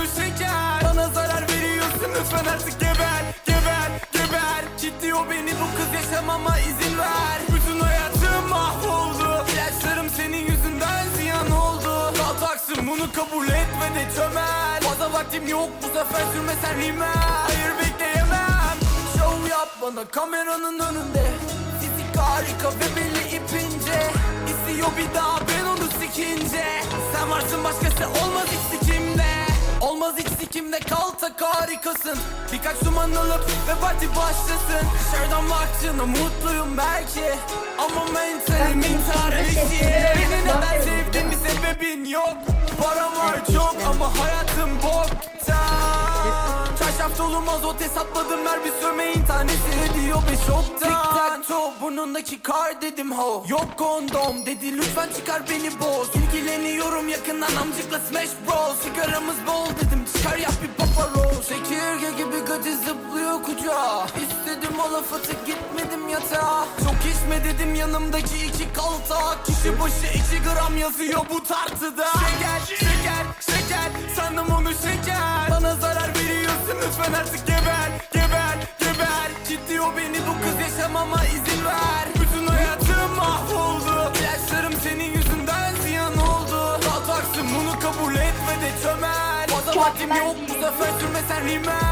onu şeker. Bana zarar veriyorsun lütfen artık geber. Geber geber. O beni bu kız yaşamama izin ver. Bütün hayatım mahvoldu. İlaçlarım senin yüzünden ziyan oldu. Kal taksın bunu kabul etme de çömel Fazla vaktim yok bu sefer sürmesen rimel Hayır bekleyemem. Şov yap bana kameranın önünde. Fizik harika ve belli başkası olmaz hiç sikimde. Olmaz hiç sikimde kal tak harikasın. Birkaç duman alıp ve parti başlasın. Dışarıdan baktığında mutluyum belki. Ama mentalim intihar eşiği Beni neden sevdiğin bir sebebin yok. Param var çok ama hayatım boktan. Çarşaf dolmaz o hesapladım ver bir sömeğin tanesi. Ediyor beş oktan Toe burnundaki kar dedim ho. Yok kondom dedi lütfen çıkar beni boz. İlgileniyorum yakından amcıkla smash bros. Sigaramız bol dedim çıkar yap bir paparoz Çekirge gibi gacı zıplıyor kucağa. İstedim o laf atıp gitmedim yatağa. Çok içme dedim yanımdaki iki kalta. Kişi başı iki gram yazıyor bu tartıda. Şeker şeker şeker sandım onu şeker. Bana zarar veriyorsun lütfen artık geber geber geber. Ciddi o beni bu kız yaşamama izin vaktim yok bu ben- sefer sürmesen rimel